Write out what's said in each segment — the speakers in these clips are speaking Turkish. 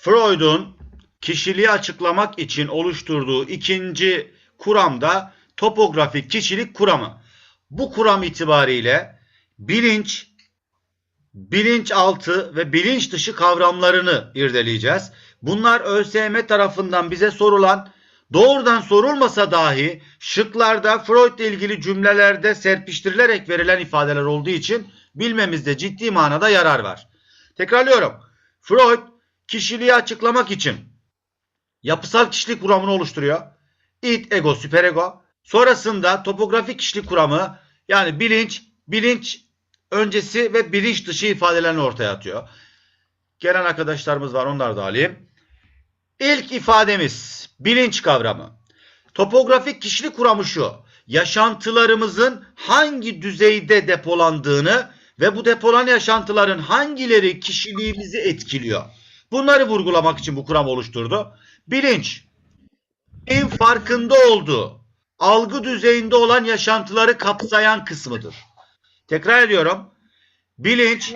Freud'un kişiliği açıklamak için oluşturduğu ikinci kuram da topografik kişilik kuramı. Bu kuram itibariyle bilinç, bilinçaltı ve bilinç dışı kavramlarını irdeleyeceğiz. Bunlar ÖSYM tarafından bize sorulan doğrudan sorulmasa dahi şıklarda Freud ile ilgili cümlelerde serpiştirilerek verilen ifadeler olduğu için bilmemizde ciddi manada yarar var. Tekrarlıyorum. Freud kişiliği açıklamak için yapısal kişilik kuramını oluşturuyor. İd, ego, süperego. Sonrasında topografik kişilik kuramı yani bilinç, bilinç öncesi ve bilinç dışı ifadelerini ortaya atıyor. Gelen arkadaşlarımız var onları da alayım. İlk ifademiz bilinç kavramı. Topografik kişilik kuramı şu. Yaşantılarımızın hangi düzeyde depolandığını ve bu depolanan yaşantıların hangileri kişiliğimizi etkiliyor. Bunları vurgulamak için bu kuram oluşturdu. Bilinç, en farkında olduğu, algı düzeyinde olan yaşantıları kapsayan kısmıdır. Tekrar ediyorum. Bilinç,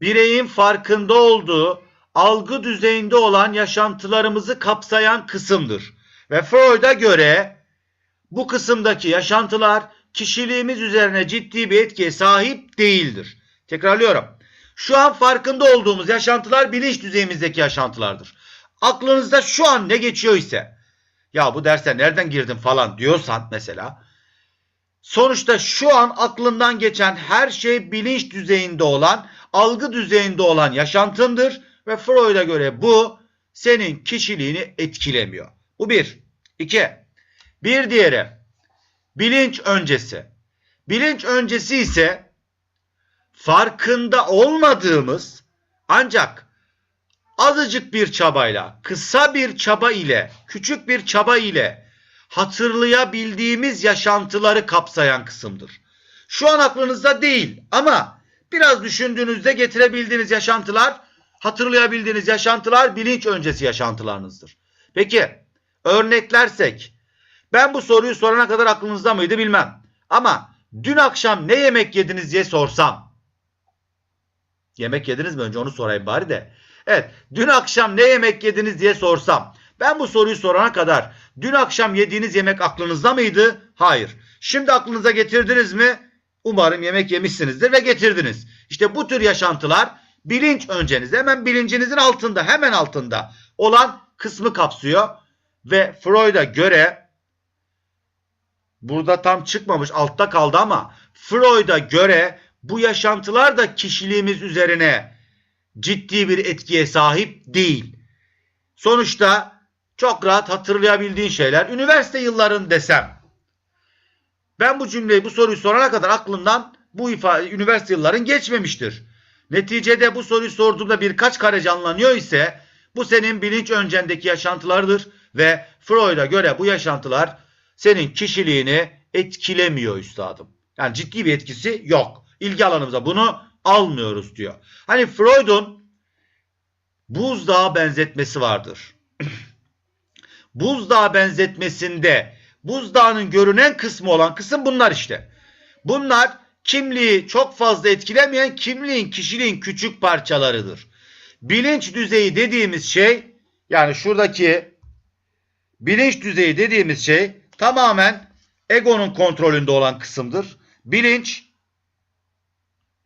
bireyin farkında olduğu, algı düzeyinde olan yaşantılarımızı kapsayan kısımdır. Ve Freud'a göre bu kısımdaki yaşantılar kişiliğimiz üzerine ciddi bir etkiye sahip değildir. Tekrarlıyorum. Şu an farkında olduğumuz yaşantılar bilinç düzeyimizdeki yaşantılardır. Aklınızda şu an ne geçiyor ise ya bu derse nereden girdim falan diyorsan mesela sonuçta şu an aklından geçen her şey bilinç düzeyinde olan, algı düzeyinde olan yaşantındır ve Freud'a göre bu senin kişiliğini etkilemiyor. Bu bir. İki. Bir diğeri bilinç öncesi. Bilinç öncesi ise farkında olmadığımız ancak azıcık bir çabayla, kısa bir çaba ile, küçük bir çaba ile hatırlayabildiğimiz yaşantıları kapsayan kısımdır. Şu an aklınızda değil ama biraz düşündüğünüzde getirebildiğiniz yaşantılar, hatırlayabildiğiniz yaşantılar bilinç öncesi yaşantılarınızdır. Peki örneklersek ben bu soruyu sorana kadar aklınızda mıydı bilmem. Ama dün akşam ne yemek yediniz diye sorsam. Yemek yediniz mi önce onu sorayım bari de. Evet dün akşam ne yemek yediniz diye sorsam. Ben bu soruyu sorana kadar dün akşam yediğiniz yemek aklınızda mıydı? Hayır. Şimdi aklınıza getirdiniz mi? Umarım yemek yemişsinizdir ve getirdiniz. İşte bu tür yaşantılar bilinç öncenizde hemen bilincinizin altında hemen altında olan kısmı kapsıyor. Ve Freud'a göre burada tam çıkmamış altta kaldı ama Freud'a göre bu yaşantılar da kişiliğimiz üzerine ciddi bir etkiye sahip değil. Sonuçta çok rahat hatırlayabildiğin şeyler. Üniversite yılların desem. Ben bu cümleyi, bu soruyu sorana kadar aklımdan bu ifade, üniversite yılların geçmemiştir. Neticede bu soruyu sorduğumda birkaç kare canlanıyor ise bu senin bilinç öncendeki yaşantılardır ve Freud'a göre bu yaşantılar senin kişiliğini etkilemiyor üstadım. Yani ciddi bir etkisi yok. İlgi alanımıza bunu almıyoruz diyor. Hani Freud'un buzdağı benzetmesi vardır. buzdağı benzetmesinde buzdağının görünen kısmı olan kısım bunlar işte. Bunlar kimliği çok fazla etkilemeyen kimliğin, kişiliğin küçük parçalarıdır. Bilinç düzeyi dediğimiz şey yani şuradaki bilinç düzeyi dediğimiz şey tamamen egonun kontrolünde olan kısımdır. Bilinç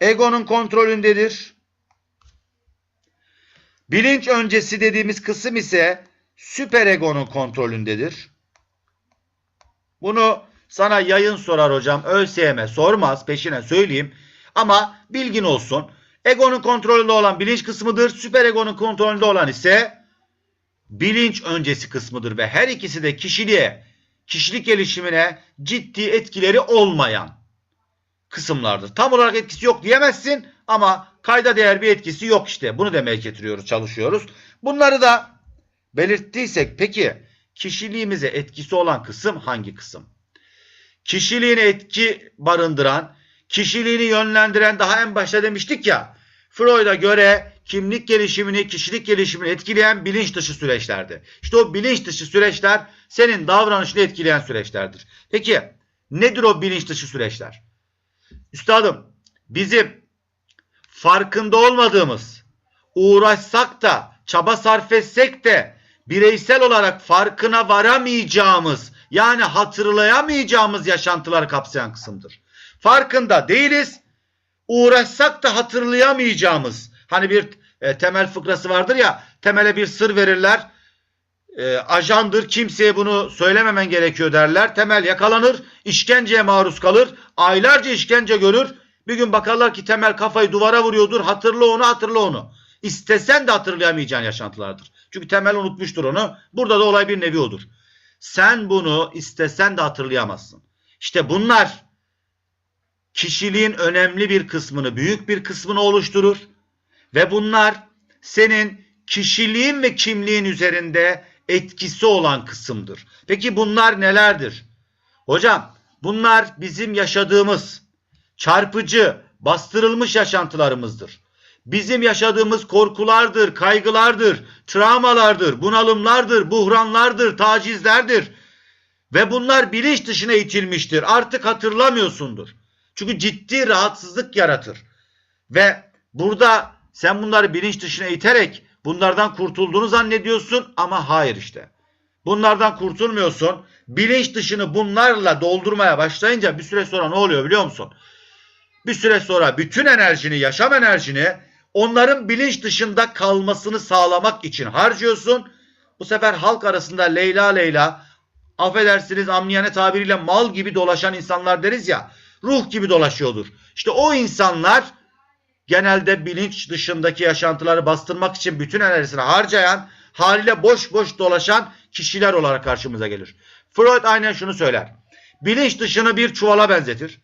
egonun kontrolündedir. Bilinç öncesi dediğimiz kısım ise süperegonun kontrolündedir. Bunu sana yayın sorar hocam. ÖSYM sormaz peşine söyleyeyim. Ama bilgin olsun. Egonun kontrolünde olan bilinç kısmıdır. Süperegonun kontrolünde olan ise bilinç öncesi kısmıdır ve her ikisi de kişiliğe, kişilik gelişimine ciddi etkileri olmayan kısımlardır. Tam olarak etkisi yok diyemezsin ama kayda değer bir etkisi yok işte. Bunu demeye getiriyoruz, çalışıyoruz. Bunları da belirttiysek peki kişiliğimize etkisi olan kısım hangi kısım? Kişiliğine etki barındıran, kişiliğini yönlendiren daha en başta demiştik ya. Freud'a göre kimlik gelişimini, kişilik gelişimini etkileyen bilinç dışı süreçlerdi. İşte o bilinç dışı süreçler senin davranışını etkileyen süreçlerdir. Peki nedir o bilinç dışı süreçler? Üstadım bizim farkında olmadığımız, uğraşsak da çaba sarf etsek de bireysel olarak farkına varamayacağımız yani hatırlayamayacağımız yaşantıları kapsayan kısımdır. Farkında değiliz. Uğraşsak da hatırlayamayacağımız. Hani bir e, temel fıkrası vardır ya temele bir sır verirler. E, ajandır kimseye bunu söylememen gerekiyor derler. Temel yakalanır, işkenceye maruz kalır, aylarca işkence görür. Bir gün bakarlar ki temel kafayı duvara vuruyordur. Hatırla onu, hatırla onu. İstesen de hatırlayamayacağın yaşantılardır. Çünkü temel unutmuştur onu. Burada da olay bir nevi odur. Sen bunu istesen de hatırlayamazsın. İşte bunlar kişiliğin önemli bir kısmını, büyük bir kısmını oluşturur. Ve bunlar senin kişiliğin ve kimliğin üzerinde etkisi olan kısımdır. Peki bunlar nelerdir? Hocam bunlar bizim yaşadığımız çarpıcı, bastırılmış yaşantılarımızdır. Bizim yaşadığımız korkulardır, kaygılardır, travmalardır, bunalımlardır, buhranlardır, tacizlerdir. Ve bunlar bilinç dışına itilmiştir. Artık hatırlamıyorsundur. Çünkü ciddi rahatsızlık yaratır. Ve burada sen bunları bilinç dışına iterek bunlardan kurtulduğunu zannediyorsun ama hayır işte. Bunlardan kurtulmuyorsun. Bilinç dışını bunlarla doldurmaya başlayınca bir süre sonra ne oluyor biliyor musun? Bir süre sonra bütün enerjini, yaşam enerjini onların bilinç dışında kalmasını sağlamak için harcıyorsun. Bu sefer halk arasında Leyla Leyla affedersiniz amniyane tabiriyle mal gibi dolaşan insanlar deriz ya ruh gibi dolaşıyordur. İşte o insanlar genelde bilinç dışındaki yaşantıları bastırmak için bütün enerjisini harcayan haliyle boş boş dolaşan kişiler olarak karşımıza gelir. Freud aynen şunu söyler. Bilinç dışını bir çuvala benzetir.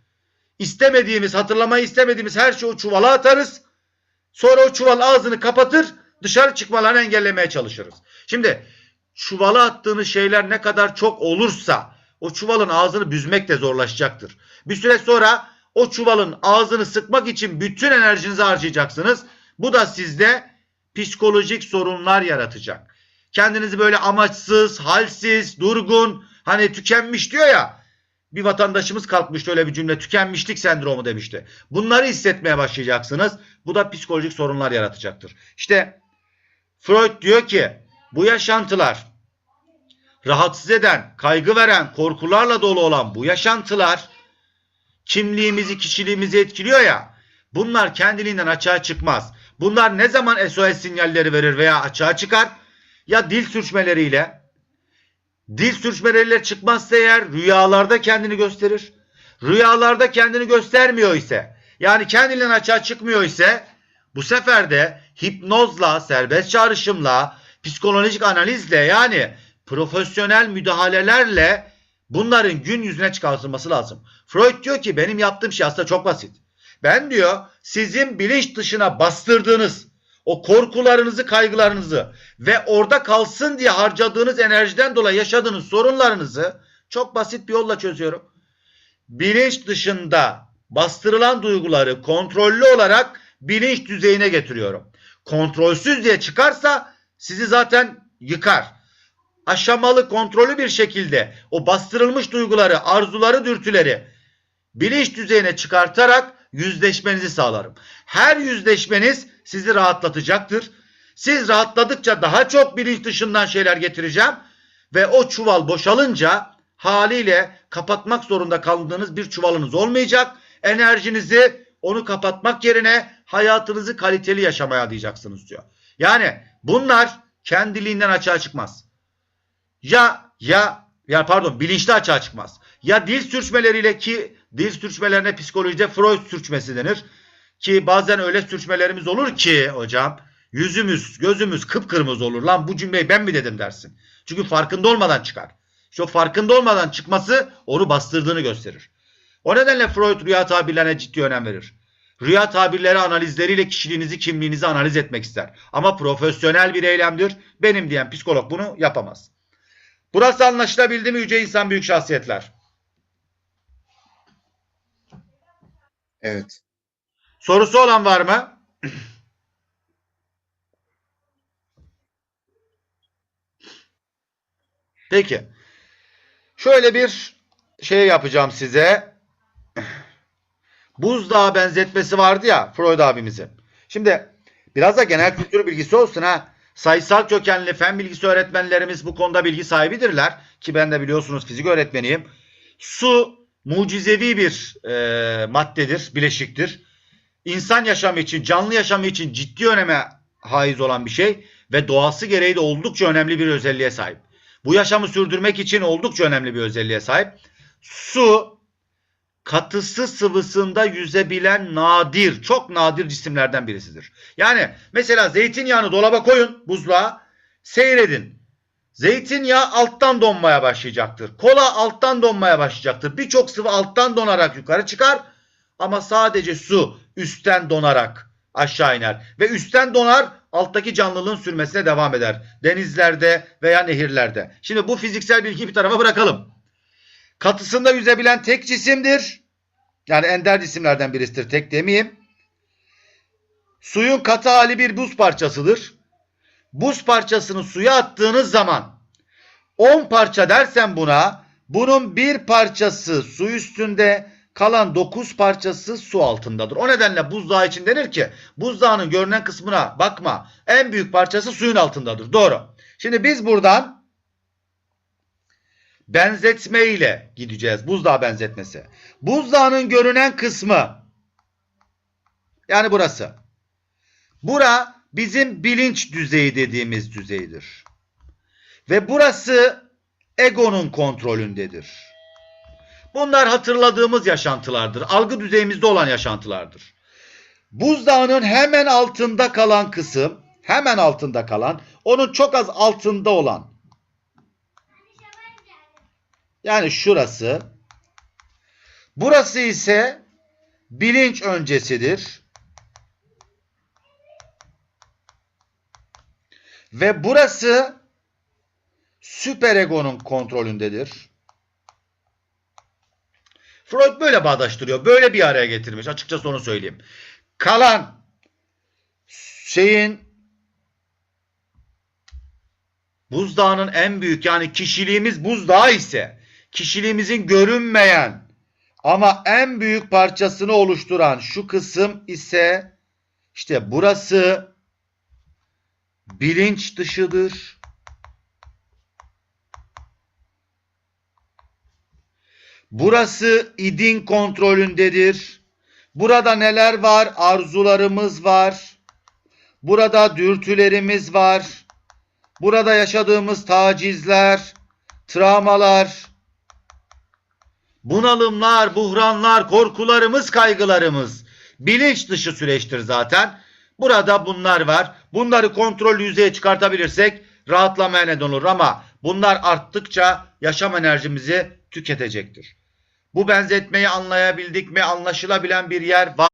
İstemediğimiz, hatırlamayı istemediğimiz her şeyi o çuvala atarız. Sonra o çuval ağzını kapatır, dışarı çıkmalarını engellemeye çalışırız. Şimdi çuvala attığınız şeyler ne kadar çok olursa o çuvalın ağzını büzmek de zorlaşacaktır. Bir süre sonra o çuvalın ağzını sıkmak için bütün enerjinizi harcayacaksınız. Bu da sizde psikolojik sorunlar yaratacak. Kendinizi böyle amaçsız, halsiz, durgun, hani tükenmiş diyor ya. Bir vatandaşımız kalkmıştı öyle bir cümle tükenmişlik sendromu demişti. Bunları hissetmeye başlayacaksınız. Bu da psikolojik sorunlar yaratacaktır. İşte Freud diyor ki bu yaşantılar rahatsız eden, kaygı veren, korkularla dolu olan bu yaşantılar kimliğimizi, kişiliğimizi etkiliyor ya. Bunlar kendiliğinden açığa çıkmaz. Bunlar ne zaman SOS sinyalleri verir veya açığa çıkar? Ya dil sürçmeleriyle. Dil sürçmeleriyle çıkmazsa eğer rüyalarda kendini gösterir. Rüyalarda kendini göstermiyor ise yani kendinden açığa çıkmıyor ise bu sefer de hipnozla, serbest çağrışımla, psikolojik analizle yani profesyonel müdahalelerle bunların gün yüzüne çıkartılması lazım. Freud diyor ki benim yaptığım şey aslında çok basit. Ben diyor sizin bilinç dışına bastırdığınız o korkularınızı, kaygılarınızı ve orada kalsın diye harcadığınız enerjiden dolayı yaşadığınız sorunlarınızı çok basit bir yolla çözüyorum. Bilinç dışında bastırılan duyguları kontrollü olarak bilinç düzeyine getiriyorum. Kontrolsüz diye çıkarsa sizi zaten yıkar. Aşamalı kontrollü bir şekilde o bastırılmış duyguları, arzuları, dürtüleri bilinç düzeyine çıkartarak yüzleşmenizi sağlarım. Her yüzleşmeniz sizi rahatlatacaktır. Siz rahatladıkça daha çok bilinç dışından şeyler getireceğim ve o çuval boşalınca haliyle kapatmak zorunda kaldığınız bir çuvalınız olmayacak. Enerjinizi onu kapatmak yerine hayatınızı kaliteli yaşamaya adayacaksınız diyor. Yani bunlar kendiliğinden açığa çıkmaz. Ya ya ya pardon bilinçli açığa çıkmaz. Ya dil sürçmeleriyle ki dil sürçmelerine psikolojide Freud sürçmesi denir. Ki bazen öyle sürçmelerimiz olur ki hocam yüzümüz gözümüz kıpkırmızı olur. Lan bu cümleyi ben mi dedim dersin. Çünkü farkında olmadan çıkar. İşte o farkında olmadan çıkması onu bastırdığını gösterir. O nedenle Freud rüya tabirlerine ciddi önem verir. Rüya tabirleri analizleriyle kişiliğinizi, kimliğinizi analiz etmek ister. Ama profesyonel bir eylemdir. Benim diyen psikolog bunu yapamaz. Burası anlaşılabildi mi Yüce İnsan Büyük Şahsiyetler? Evet. Sorusu olan var mı? Peki. Şöyle bir şey yapacağım size. Buzdağı benzetmesi vardı ya Freud abimizin. Şimdi Biraz da genel kültür bilgisi olsun ha. Sayısal kökenli fen bilgisi öğretmenlerimiz bu konuda bilgi sahibidirler. Ki ben de biliyorsunuz fizik öğretmeniyim. Su mucizevi bir e, maddedir, bileşiktir. İnsan yaşamı için, canlı yaşamı için ciddi öneme haiz olan bir şey ve doğası gereği de oldukça önemli bir özelliğe sahip. Bu yaşamı sürdürmek için oldukça önemli bir özelliğe sahip. Su katısı sıvısında yüzebilen nadir, çok nadir cisimlerden birisidir. Yani mesela zeytinyağını dolaba koyun buzluğa, seyredin. Zeytinyağı alttan donmaya başlayacaktır. Kola alttan donmaya başlayacaktır. Birçok sıvı alttan donarak yukarı çıkar ama sadece su üstten donarak aşağı iner ve üstten donar alttaki canlılığın sürmesine devam eder. Denizlerde veya nehirlerde. Şimdi bu fiziksel bilgiyi bir tarafa bırakalım. Katısında yüzebilen tek cisimdir. Yani ender cisimlerden birisidir. Tek demeyeyim. Suyun katı hali bir buz parçasıdır. Buz parçasını suya attığınız zaman 10 parça dersen buna bunun bir parçası su üstünde kalan 9 parçası su altındadır. O nedenle buzdağı için denir ki buzdağının görünen kısmına bakma. En büyük parçası suyun altındadır. Doğru. Şimdi biz buradan benzetme ile gideceğiz. Buzdağı benzetmesi. Buzdağının görünen kısmı yani burası. Bura bizim bilinç düzeyi dediğimiz düzeydir. Ve burası egonun kontrolündedir. Bunlar hatırladığımız yaşantılardır. Algı düzeyimizde olan yaşantılardır. Buzdağının hemen altında kalan kısım, hemen altında kalan, onun çok az altında olan yani şurası. Burası ise bilinç öncesidir. Ve burası süperegonun kontrolündedir. Freud böyle bağdaştırıyor. Böyle bir araya getirmiş. Açıkçası onu söyleyeyim. Kalan şeyin buzdağının en büyük yani kişiliğimiz buzdağı ise kişiliğimizin görünmeyen ama en büyük parçasını oluşturan şu kısım ise işte burası bilinç dışıdır. Burası idin kontrolündedir. Burada neler var? Arzularımız var. Burada dürtülerimiz var. Burada yaşadığımız tacizler, travmalar, bunalımlar, buhranlar, korkularımız, kaygılarımız bilinç dışı süreçtir zaten. Burada bunlar var. Bunları kontrol yüzeye çıkartabilirsek rahatlamaya neden olur ama bunlar arttıkça yaşam enerjimizi tüketecektir. Bu benzetmeyi anlayabildik mi? Anlaşılabilen bir yer var.